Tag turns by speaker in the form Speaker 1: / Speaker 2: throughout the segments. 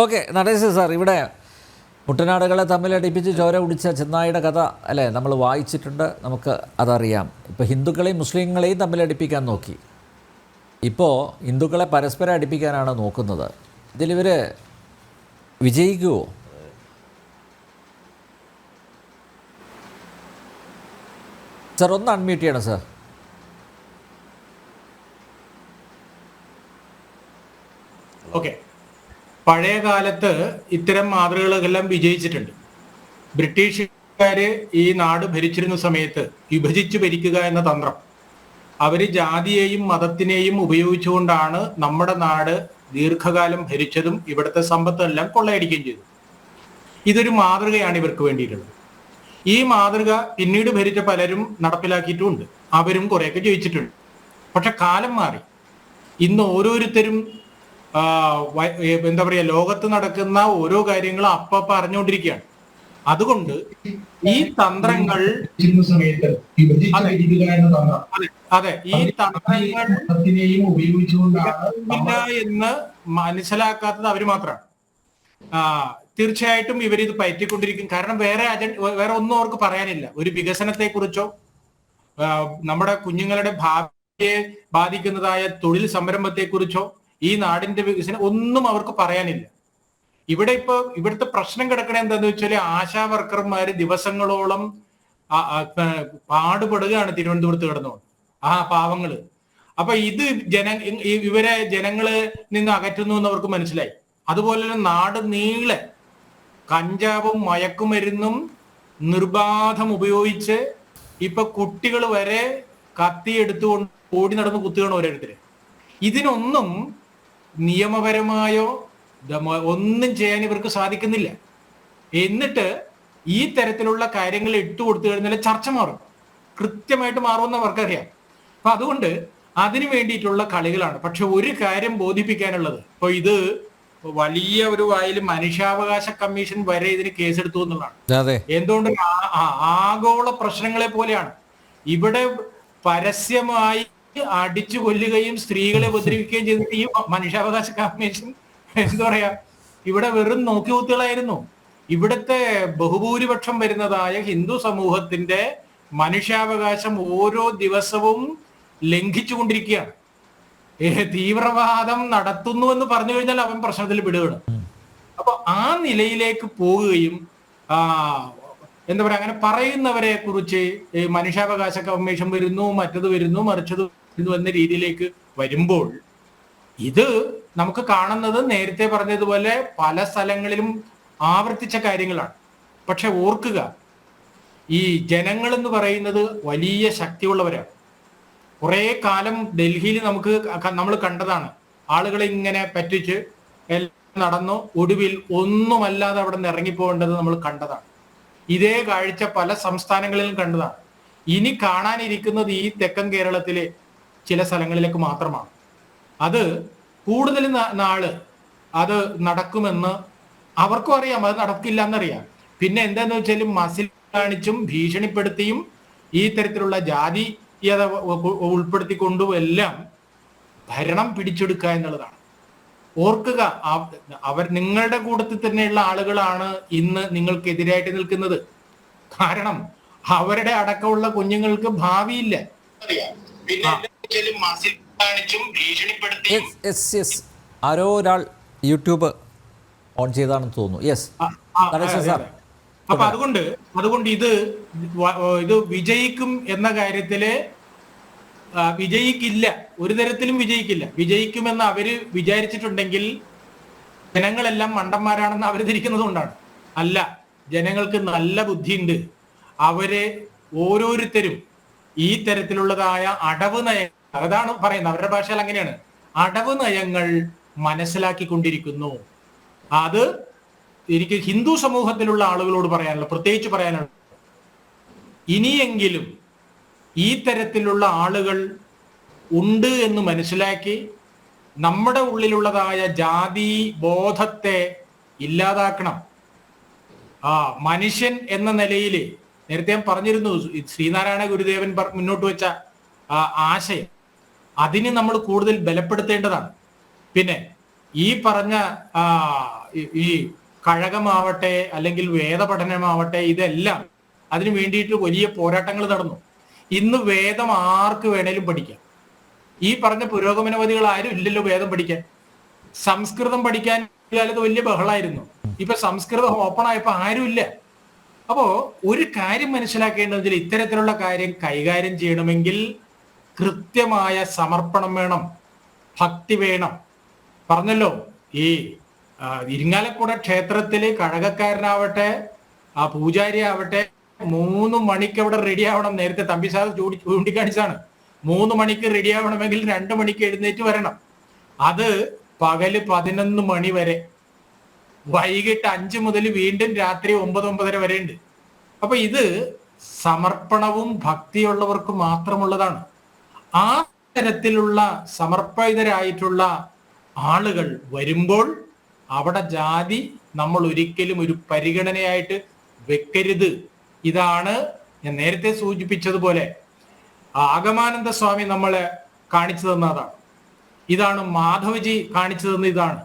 Speaker 1: Okay Natesh sir ഇവിടെ മുട്ടനാടുകളെ തമ്മിലടിപ്പിച്ച് ചോര കുടിച്ച ചെന്നായിയുടെ കഥ അല്ലേ? നമ്മൾ വായിച്ചിട്ടുണ്ട് നമുക്ക് അതറിയാം. ഇപ്പോൾ ഹിന്ദുക്കളെയും മുസ്ലിങ്ങളെയും തമ്മിൽ അടിപ്പിക്കാൻ നോക്കി. ഇപ്പോൾ ഹിന്ദുക്കളെ പരസ്പരം അടിപ്പിക്കാനാണ് നോക്കുന്നത്. ഇതിലിവർ വിജയിക്കുമോ സാർ ഒന്ന് അൺമ്യൂട്ട് ചെയ്യണം സാർ.
Speaker 2: ഓക്കെ. പഴയ കാലത്ത് ഇത്തരം മാതൃകകളെല്ലാം വിജയിച്ചിട്ടുണ്ട്. ബ്രിട്ടീഷുകാര് ഈ നാട് ഭരിച്ചിരുന്ന സമയത്ത് വിഭജിച്ചു ഭരിക്കുക എന്ന തന്ത്രം. അവർ ജാതിയെയും മതത്തിനെയും ഉപയോഗിച്ചുകൊണ്ടാണ് നമ്മുടെ നാട് ദീർഘകാലം ഭരിച്ചതും ഇവിടുത്തെ സമ്പത്തെല്ലാം കൊള്ളയടിക്കുകയും ചെയ്തു ഇതൊരു മാതൃകയാണ് ഇവർക്ക് വേണ്ടിയിട്ടുള്ളത്. ഈ മാതൃക പിന്നീട് ഭരിച്ച പലരും നടപ്പിലാക്കിയിട്ടുമുണ്ട് അവരും കുറെയൊക്കെ ജയിച്ചിട്ടുണ്ട്. പക്ഷെ കാലം മാറി. ഇന്ന് ഓരോരുത്തരും എന്താ പറയാ ലോകത്ത് നടക്കുന്ന ഓരോ കാര്യങ്ങളും അപ്പ അറിഞ്ഞുകൊണ്ടിരിക്കുകയാണ് അതുകൊണ്ട് ഈ തന്ത്രങ്ങൾ അതെ. ഈ തന്ത്രങ്ങൾ
Speaker 3: ഉപയോഗിച്ചുകൊണ്ടാണ്
Speaker 2: എന്ന് മനസ്സിലാക്കാത്തത് അവർ മാത്രമാണ്. ആ തീർച്ചയായിട്ടും ഇവർ ഇത് പയറ്റിക്കൊണ്ടിരിക്കും കാരണം വേറെ അജണ്ട വേറെ ഒന്നും അവർക്ക് പറയാനില്ല. ഒരു വികസനത്തെ കുറിച്ചോ നമ്മുടെ കുഞ്ഞുങ്ങളുടെ ഭാവിയെ ബാധിക്കുന്നതായ തൊഴിൽ സംരംഭത്തെ കുറിച്ചോ ഈ നാടിന്റെ വികസനം ഒന്നും അവർക്ക് പറയാനില്ല. ഇവിടെ ഇപ്പൊ ഇവിടുത്തെ പ്രശ്നം കിടക്കണ എന്താന്ന് വെച്ചാൽ ആശാ വർക്കർമാര് ദിവസങ്ങളോളം പാടുപെടുകയാണ് തിരുവനന്തപുരത്ത് കിടന്നുകൊണ്ട് ആ പാവങ്ങൾ. അപ്പൊ ഇത് ജന ഇവരെ ജനങ്ങൾ നിന്ന് അകറ്റുന്നു എന്ന് അവർക്ക് മനസ്സിലായി. അതുപോലെ തന്നെ നാട് നീളെ കഞ്ചാവും മയക്കുമരുന്നും നിർബാധം ഉപയോഗിച്ച് ഇപ്പൊ കുട്ടികൾ വരെ കത്തി എടുത്തുകൊണ്ട് ഓടി നടന്ന് കുത്തുകയാണ് ഓരോരുത്തര്. ഇതിനൊന്നും നിയമപരമായോ ഒന്നും ചെയ്യാൻ ഇവർക്ക് സാധിക്കുന്നില്ല. എന്നിട്ട് ഈ തരത്തിലുള്ള കാര്യങ്ങൾ ഇട്ടു കൊടുത്തു കഴിഞ്ഞാൽ ചർച്ച മാറും. കൃത്യമായിട്ട് മാറുമെന്ന് അവർക്കറിയാം. അപ്പൊ അതുകൊണ്ട് അതിനു വേണ്ടിയിട്ടുള്ള കളികളാണ്. പക്ഷെ ഒരു കാര്യം ബോധിപ്പിക്കാനുള്ളത്. ഇപ്പൊ ഇത് വലിയ ഒരു വായിൽ മനുഷ്യാവകാശ കമ്മീഷൻ വരെ ഇതിന് കേസെടുത്തു എന്നുള്ളതാണ്. എന്തുകൊണ്ട് ആഗോള പ്രശ്നങ്ങളെ പോലെയാണ്. ഇവിടെ പരസ്യമായി അടിച്ചു കൊല്ലുകയും സ്ത്രീകളെ ഉപദ്രവിക്കുകയും ചെയ്തിട്ട് ഈ മനുഷ്യാവകാശ കമ്മീഷൻ എന്താ പറയാ ഇവിടെ വെറും നോക്കികുത്തുകളായിരുന്നു ഇവിടുത്തെ ബഹുഭൂരിപക്ഷം വരുന്നതായ ഹിന്ദു സമൂഹത്തിന്റെ മനുഷ്യാവകാശം ഓരോ ദിവസവും ലംഘിച്ചു കൊണ്ടിരിക്കുകയാണ്. തീവ്രവാദം നടത്തുന്നു എന്ന് പറഞ്ഞു കഴിഞ്ഞാൽ അവൻ പ്രശ്നത്തിൽ വിടുകയാണ്. അപ്പൊ ആ നിലയിലേക്ക് പോവുകയും ആ എന്താ പറയാ അങ്ങനെ പറയുന്നവരെ കുറിച്ച് മനുഷ്യാവകാശ കമ്മീഷൻ വരുന്നു മറ്റത് വരുന്നു മറിച്ചത് വരുന്നു വന്ന രീതിയിലേക്ക് വരുമ്പോൾ ഇത് നമുക്ക് കാണുന്നത് നേരത്തെ പറഞ്ഞതുപോലെ പല സ്ഥലങ്ങളിലും ആവർത്തിച്ച കാര്യങ്ങളാണ്. പക്ഷെ ഓർക്കുക ഈ ജനങ്ങൾ എന്ന് പറയുന്നത് വലിയ ശക്തിയുള്ളവരാണ്. കുറെ കാലം ഡൽഹിയിൽ നമുക്ക് നമ്മൾ കണ്ടതാണ്. ആളുകളെ ഇങ്ങനെ പറ്റിച്ച് എല്ലാം നടന്നു. ഒടുവിൽ ഒന്നുമല്ലാതെ അവിടെ നിന്ന് ഇറങ്ങിപ്പോകേണ്ടത് നമ്മൾ കണ്ടതാണ്. ഇതേ കാഴ്ച പല സംസ്ഥാനങ്ങളിലും കണ്ടതാണ്. ഇനി കാണാനിരിക്കുന്നത് ഈ തെക്കൻ കേരളത്തിലെ ചില സ്ഥലങ്ങളിലേക്ക് മാത്രമാണ്. അത് കൂടുതൽ നാൾ അത് നടക്കുമെന്ന് അവർക്കും അറിയാം അത് നടക്കില്ല എന്നറിയാം പിന്നെ എന്താന്ന് വെച്ചാൽ മസിൽ കാണിച്ചും ഭീഷണിപ്പെടുത്തിയും ഈ തരത്തിലുള്ള ജാതീയത ഉൾപ്പെടുത്തിക്കൊണ്ടും എല്ലാം ഭരണം പിടിച്ചെടുക്കുക എന്നുള്ളതാണ്. ഓർക്കുക അവർ നിങ്ങളുടെ കൂട്ടത്തിൽ തന്നെയുള്ള ആളുകളാണ് ഇന്ന് നിങ്ങൾക്കെതിരായിട്ട് നിൽക്കുന്നത്. കാരണം അവരുടെ അടക്കമുള്ള കുഞ്ഞുങ്ങൾക്ക് ഭാവിയില്ല. മസിൽ കാണിച്ചും ഭീഷണിപ്പെടുത്തിയും
Speaker 1: ആരോ ഒരാൾ യൂട്യൂബ് ഓൺ ചെയ്താണെന്ന് തോന്നുന്നു. Yes sir.
Speaker 2: അപ്പൊ അതുകൊണ്ട് അതുകൊണ്ട് ഇത് ഇത് വിജയിക്കും എന്ന കാര്യത്തിൽ വിജയിക്കില്ല. ഒരു തരത്തിലും വിജയിക്കില്ല. വിജയിക്കുമെന്ന് അവർ വിചാരിച്ചിട്ടുണ്ടെങ്കിൽ ജനങ്ങളെല്ലാം മണ്ടന്മാരാണെന്ന് അവർ ധരിക്കുന്നത് കൊണ്ടാണ്. അല്ല ജനങ്ങൾക്ക് നല്ല ബുദ്ധിയുണ്ട്. അവരെ ഓരോരുത്തരും ഈ തരത്തിലുള്ളതായ അടവ് നയങ്ങൾ അതാണ് പറയുന്നത്. അവരുടെ ഭാഷയിൽ അങ്ങനെയാണ്. അടവ് നയങ്ങൾ മനസ്സിലാക്കിക്കൊണ്ടിരിക്കുന്നു. അത് എനിക്ക് ഹിന്ദു സമൂഹത്തിലുള്ള ആളുകളോട് പറയാനുള്ള പ്രത്യേകിച്ച് പറയാനുള്ള. ഇനിയെങ്കിലും ഈ തരത്തിലുള്ള ആളുകൾ ഉണ്ട് എന്ന് മനസ്സിലാക്കി നമ്മുടെ ഉള്ളിലുള്ളതായ ജാതി ബോധത്തെ ഇല്ലാതാക്കണം. ആ മനുഷ്യൻ എന്ന നിലയിൽ നേരത്തെ ഞാൻ പറഞ്ഞിരുന്നു ശ്രീനാരായണ ഗുരുദേവൻ മുന്നോട്ട് വെച്ച ആശയം. അതിന് നമ്മൾ കൂടുതൽ ബലപ്പെടുത്തേണ്ടതാണ്. പിന്നെ ഈ പറഞ്ഞ ഈ- കഴകമാവട്ടെ അല്ലെങ്കിൽ വേദപഠനമാവട്ടെ ഇതെല്ലാം അതിന് വേണ്ടിയിട്ട് വലിയ പോരാട്ടങ്ങൾ നടന്നു. ഇന്ന് വേദം ആർക്ക് വേണേലും പഠിക്കാം. ഈ പറഞ്ഞ പുരോഗമനവാദികൾ ആരും ഇല്ലല്ലോ വേദം പഠിക്കാൻ. സംസ്കൃതം പഠിക്കാൻ കാലത്ത് വലിയ ബഹളായിരുന്നു. ഇപ്പൊ സംസ്കൃതം ഓപ്പൺ ആയപ്പോ ആരുമില്ല അപ്പോ ഒരു കാര്യം മനസ്സിലാക്കേണ്ടതിൽ ഇത്തരത്തിലുള്ള കാര്യം കൈകാര്യം ചെയ്യണമെങ്കിൽ കൃത്യമായ സമർപ്പണം വേണം ഭക്തി വേണം. പറഞ്ഞല്ലോ ഈ ഇരിങ്ങാലക്കുട ക്ഷേത്രത്തിൽ കഴകക്കാരനാവട്ടെ ആ പൂജാരി ആവട്ടെ മൂന്ന് മണിക്ക് അവിടെ റെഡി ആവണം. നേരത്തെ തമ്പി സാർ ചൂണ്ടി ചൂണ്ടിക്കാണിച്ചാണ് മൂന്ന് മണിക്ക് റെഡി ആവണമെങ്കിൽ രണ്ട് മണിക്ക് എഴുന്നേറ്റ് വരണം. അത് പകൽ പതിനൊന്ന് മണി വരെ. വൈകിട്ട് അഞ്ചു മുതൽ വീണ്ടും രാത്രി ഒമ്പത് ഒമ്പതര വരെ ഉണ്ട് അപ്പൊ ഇത് സമർപ്പണവും ഭക്തിയുള്ളവർക്ക് മാത്രമുള്ളതാണ്. ആ തരത്തിലുള്ള സമർപ്പിതരായിട്ടുള്ള ആളുകൾ വരുമ്പോൾ അവിടെ ജാതി നമ്മൾ ഒരിക്കലും ഒരു പരിഗണനയായിട്ട് വെക്കരുത്. ഇതാണ് ഞാൻ നേരത്തെ സൂചിപ്പിച്ചതുപോലെ ആഗമാനന്ദ സ്വാമി നമ്മളെ കാണിച്ചു തന്നതാണ്. ഇതാണ് മാധവജി കാണിച്ചു തന്ന ഇതാണ്.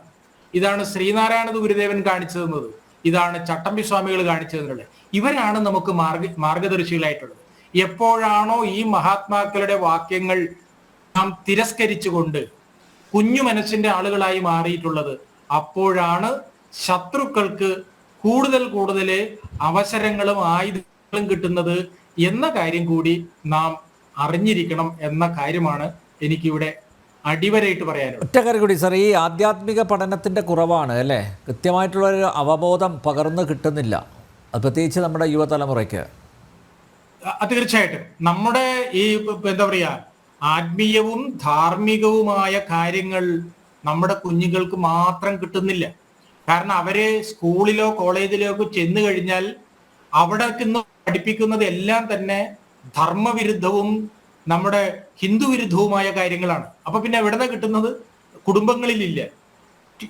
Speaker 2: ഇതാണ് ശ്രീനാരായണ ഗുരുദേവൻ കാണിച്ചു തന്നത്. ഇതാണ് ചട്ടമ്പി സ്വാമികൾ കാണിച്ചു തന്നത് ഇവരാണ് നമുക്ക് മാർഗ മാർഗദർശികളായിട്ടുള്ളത്. എപ്പോഴാണോ ഈ മഹാത്മാക്കളുടെ വാക്യങ്ങൾ നാം തിരസ്കരിച്ചുകൊണ്ട് കുഞ്ഞു മനസ്സിന്റെ ആളുകളായി മാറിയിട്ടുള്ളത് അപ്പോഴാണ് ശത്രുക്കൾക്ക് കൂടുതൽ കൂടുതൽ അവസരങ്ങളും ആയുധങ്ങളും കിട്ടുന്നത് എന്ന കാര്യം കൂടി നാം അറിഞ്ഞിരിക്കണം എന്ന കാര്യമാണ് എനിക്കിവിടെ അടിവരയിട്ട് പറയാനുള്ളത്.
Speaker 1: ഒറ്റ കാര്യം കൂടി സാർ ഈ ആധ്യാത്മിക പഠനത്തിന്റെ കുറവാണ് അല്ലേ? കൃത്യമായിട്ടുള്ളൊരു അവബോധം പകർന്നു കിട്ടുന്നില്ല. പ്രത്യേകിച്ച് നമ്മുടെ യുവതലമുറയ്ക്ക്.
Speaker 2: തീർച്ചയായിട്ടും. നമ്മുടെ ഈ എന്താ പറയാ ആത്മീയവും ധാർമ്മികവുമായ കാര്യങ്ങൾ നമ്മുടെ കുഞ്ഞുങ്ങൾക്ക് മാത്രം കിട്ടുന്നില്ല. കാരണം അവർ സ്കൂളിലോ കോളേജിലോ ഒക്കെ ചെന്ന് കഴിഞ്ഞാൽ അവിടെ നിന്ന് പഠിപ്പിക്കുന്നത് എല്ലാം തന്നെ ധർമ്മവിരുദ്ധവും നമ്മുടെ ഹിന്ദുവിരുദ്ധവുമായ കാര്യങ്ങളാണ്. അപ്പൊ പിന്നെ എവിടെ കിട്ടുന്നത്? കുടുംബങ്ങളിലില്ല.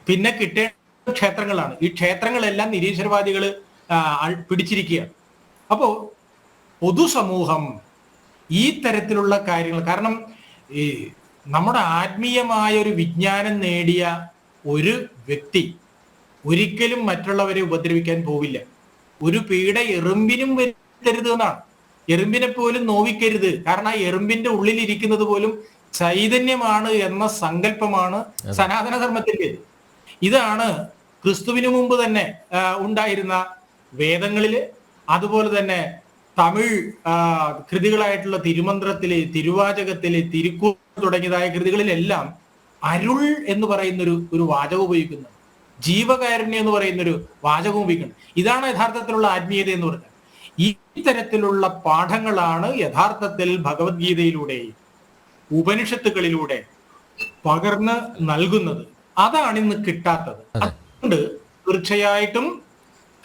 Speaker 2: പിന്നെ കിട്ടേണ്ട ക്ഷേത്രങ്ങളാണ്. ഈ ക്ഷേത്രങ്ങളെല്ലാം നിരീശ്വരവാദികൾ അപ്പോൾ പിടിച്ചിരിക്കുകയാണ്. അപ്പോ പൊതുസമൂഹം ഈ തരത്തിലുള്ള കാര്യങ്ങൾ കാരണം ഈ നമ്മുടെ ആത്മീയമായ ഒരു വിജ്ഞാനം നേടിയ ഒരു വ്യക്തി ഒരിക്കലും മറ്റുള്ളവരെ ഉപദ്രവിക്കാൻ പോവില്ല. ഒരു പീഡ എറുമ്പിനും വരുത്തരുത് എന്നാണ്. എറുമ്പിനെ പോലും നോവിക്കരുത്. കാരണം ആ എറുമ്പിന്റെ ഉള്ളിലിരിക്കുന്നത് പോലും ചൈതന്യമാണ് എന്ന സങ്കല്പമാണ് സനാതനധർമ്മത്തിന്റെ ഇതാണ് ക്രിസ്തുവിനു മുമ്പ് തന്നെ ഉണ്ടായിരുന്ന വേദങ്ങളിൽ അതുപോലെ തന്നെ തമിഴ് കൃതികളായിട്ടുള്ള തിരുമന്ത്രത്തിൽ തിരുവാചകത്തിൽ തിരുക്കൂ തുടങ്ങിയതായ കൃതികളിലെല്ലാം അരുൾ എന്ന് പറയുന്നൊരു ഒരു വാചകം ഉപയോഗിക്കുന്നു. ജീവകാരുണ്യം എന്ന് പറയുന്നൊരു വാചകം ഉപയോഗിക്കുന്നു. ഇതാണ് യഥാർത്ഥത്തിലുള്ള ആത്മീയത എന്ന് പറയുന്നത് ഈ തരത്തിലുള്ള പാഠങ്ങളാണ് യഥാർത്ഥത്തിൽ ഭഗവത്ഗീതയിലൂടെ ഉപനിഷത്തുകളിലൂടെ പകർന്ന് നൽകുന്നത്. അതാണ് ഇന്ന് കിട്ടാത്തത്. അതുകൊണ്ട് തീർച്ചയായിട്ടും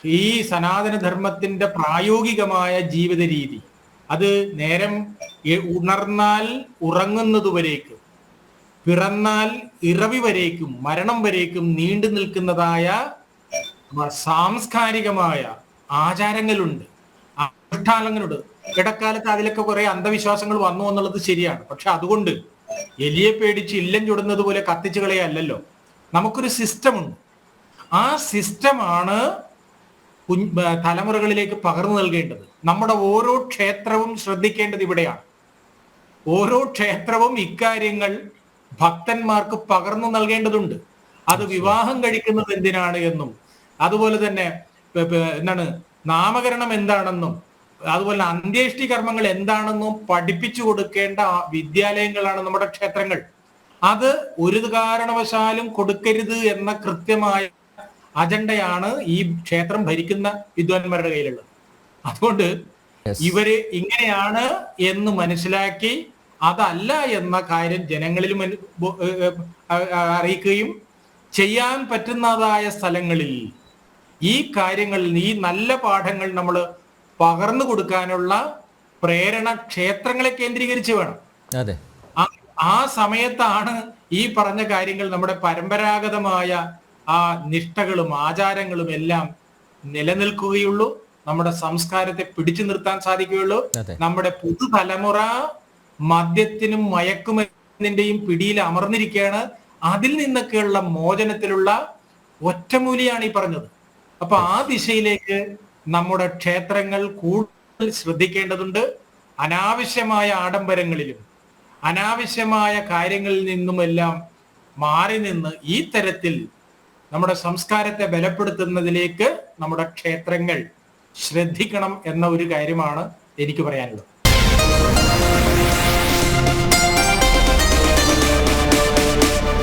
Speaker 2: ഈ സനാതനധർമ്മത്തിന്റെ പ്രായോഗികമായ ജീവിത രീതി അത് നേരം ഉണർന്നാൽ ഉറങ്ങുന്നതുവരേക്കും പിറന്നാൽ ഇറവി വരേക്കും മരണം വരേക്കും നീണ്ടു നിൽക്കുന്നതായ സാംസ്കാരികമായ ആചാരങ്ങളുണ്ട്. അനുഷ്ഠാനങ്ങളുണ്ട്. ഇടക്കാലത്ത് അതിലൊക്കെ കുറെ അന്ധവിശ്വാസങ്ങൾ വന്നു എന്നുള്ളത് ശരിയാണ്. പക്ഷെ അതുകൊണ്ട് എലിയെ പേടിച്ച് ഇല്ലം ചുടുന്നത് പോലെ കത്തിച്ചു കളയല്ലോ നമുക്കൊരു സിസ്റ്റം ഉണ്ട്. ആ സിസ്റ്റമാണ് തലമുറകളിലേക്ക് പകർന്നു നൽകേണ്ടത് നമ്മുടെ ഓരോ ക്ഷേത്രവും ശ്രദ്ധിക്കേണ്ടത് ഇവിടെയാണ്. ഓരോ ക്ഷേത്രവും ഇക്കാര്യങ്ങൾ ഭക്തന്മാർക്ക് പകർന്നു നൽകേണ്ടതുണ്ട്. അത് വിവാഹം കഴിക്കുന്നത് എന്തിനാണ് എന്നും അതുപോലെ തന്നെ എന്താണ് നാമകരണം എന്താണെന്നും അതുപോലെ അന്ത്യേഷ്ടി കർമ്മങ്ങൾ എന്താണെന്നും പഠിപ്പിച്ചു കൊടുക്കേണ്ട വിദ്യാലയങ്ങളാണ് നമ്മുടെ ക്ഷേത്രങ്ങൾ. അത് ഒരു കാരണവശാലും കൊടുക്കരുത് എന്ന കൃത്യമായ അജണ്ടയാണ് ഈ ക്ഷേത്രം ഭരിക്കുന്ന വിദ്വാൻമാരുടെ കയ്യിലുള്ളത്. അതുകൊണ്ട് ഇവർ ഇങ്ങനെയാണ് എന്ന് മനസ്സിലാക്കി അതല്ല എന്ന കാര്യം ജനങ്ങളിൽ അറിയിക്കുകയും ചെയ്യാൻ പറ്റുന്നതായ സ്ഥലങ്ങളിൽ ഈ കാര്യങ്ങളിൽ ഈ നല്ല പാഠങ്ങൾ നമ്മൾ പകർന്നു കൊടുക്കാനുള്ള പ്രേരണ ക്ഷേത്രങ്ങളെ കേന്ദ്രീകരിച്ച് വേണം.
Speaker 1: അതെ.
Speaker 2: ആ സമയത്താണ് ഈ പറഞ്ഞ കാര്യങ്ങൾ നമ്മുടെ പരമ്പരാഗതമായ ആ നിഷ്ഠകളും ആചാരങ്ങളും എല്ലാം നിലനിൽക്കുകയുള്ളൂ. നമ്മുടെ സംസ്കാരത്തെ പിടിച്ചു നിർത്താൻ സാധിക്കുകയുള്ളൂ. നമ്മുടെ പുതുതലമുറ മദ്യത്തിനും മയക്കുമരുന്നിന്റെയും പിടിയിൽ അമർന്നിരിക്കുകയാണ്. അതിൽ നിന്നൊക്കെയുള്ള മോചനത്തിലുള്ള ഒറ്റമൂലിയാണ് ഈ പറഞ്ഞത്. അപ്പൊ ആ ദിശയിലേക്ക് നമ്മുടെ ക്ഷേത്രങ്ങൾ കൂടുതൽ ശ്രദ്ധിക്കേണ്ടതുണ്ട്. അനാവശ്യമായ ആഡംബരങ്ങളിലും അനാവശ്യമായ കാര്യങ്ങളിൽ നിന്നുമെല്ലാം മാറി നിന്ന് ഈ തരത്തിൽ നമ്മുടെ സംസ്കാരത്തെ ബലപ്പെടുത്തുന്നതിലേക്ക് നമ്മുടെ ക്ഷേത്രങ്ങൾ ശ്രദ്ധിക്കണം എന്ന ഒരു കാര്യമാണ് എനിക്ക് പറയാനുള്ളത്.